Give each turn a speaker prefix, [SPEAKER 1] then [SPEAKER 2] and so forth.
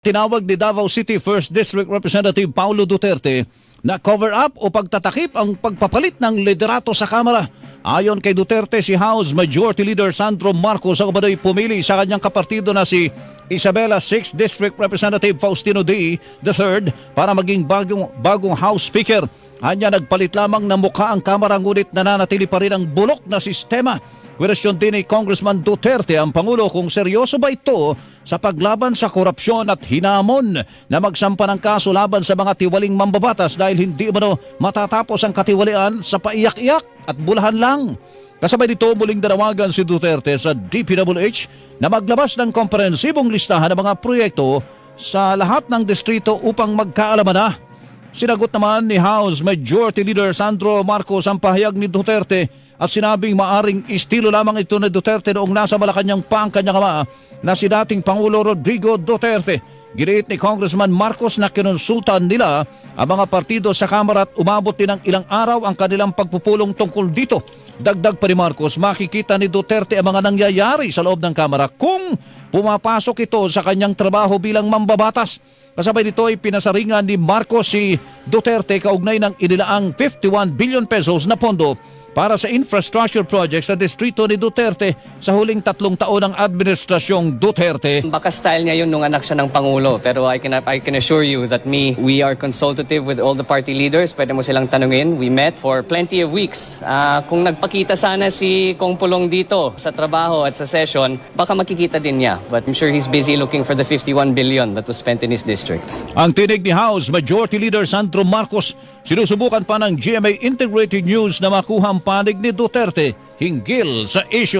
[SPEAKER 1] Tinawag ni Davao City 1st District Representative Paulo Duterte na cover up o pagtatakip ang pagpapalit ng liderato sa Kamara. Ayon kay Duterte, si House Majority Leader Sandro Marcos ang umano'y pumili sa kanyang kapartido na si Isabela 6th District Representative Faustino D. III para maging bagong, bagong House Speaker. Hanya nagpalit lamang na mukha ang Kamara ngunit nananatili pa rin ang bulok na sistema. Question din ni Congressman Duterte ang Pangulo kung seryoso ba ito sa paglaban sa korupsyon at hinamon na magsampa ng kaso laban sa mga tiwaling mambabatas dahil hindi umano matatapos ang katiwalian sa paiyak-iyak at bulahan lang. Kasabay nito muling danawagan si Duterte sa DPWH na maglabas ng komprehensibong listahan ng mga proyekto sa lahat ng distrito upang magkaalaman na. Sinagot naman ni House Majority Leader Sandro Marcos ang pahayag ni Duterte at sinabing maaring estilo lamang ito ni Duterte noong nasa Malacanang pa ang kanyang ama na si dating Pangulo Rodrigo Duterte. Giniit ni Congressman Marcos na kinonsultan nila ang mga partido sa Kamara at umabot din ng ilang araw ang kanilang pagpupulong tungkol dito. Dagdag pa ni Marcos, makikita ni Duterte ang mga nangyayari sa loob ng Kamara kung pumapasok ito sa kanyang trabaho bilang mambabatas. Kasabay nito ay pinasaringan ni Marcos si Duterte kaugnay ng inilaang 51 billion pesos na pondo para sa infrastructure projects sa distrito ni Duterte sa huling tatlong taon ng administrasyong Duterte.
[SPEAKER 2] Baka style niya yun nung anak siya ng Pangulo. Pero I can, I can assure you that me, we are consultative with all the party leaders. Pwede mo silang tanungin. We met for plenty of weeks. Ah, kung nagpakita sana si Kong Pulong dito sa trabaho at sa session, baka makikita din niya. But I'm sure he's busy looking for the 51 billion that was spent in his districts.
[SPEAKER 1] Ang tinig ni House Majority Leader Sandro Marcos, sinusubukan pa ng GMA Integrated News na makuha ang panig ni Duterte hinggil sa issue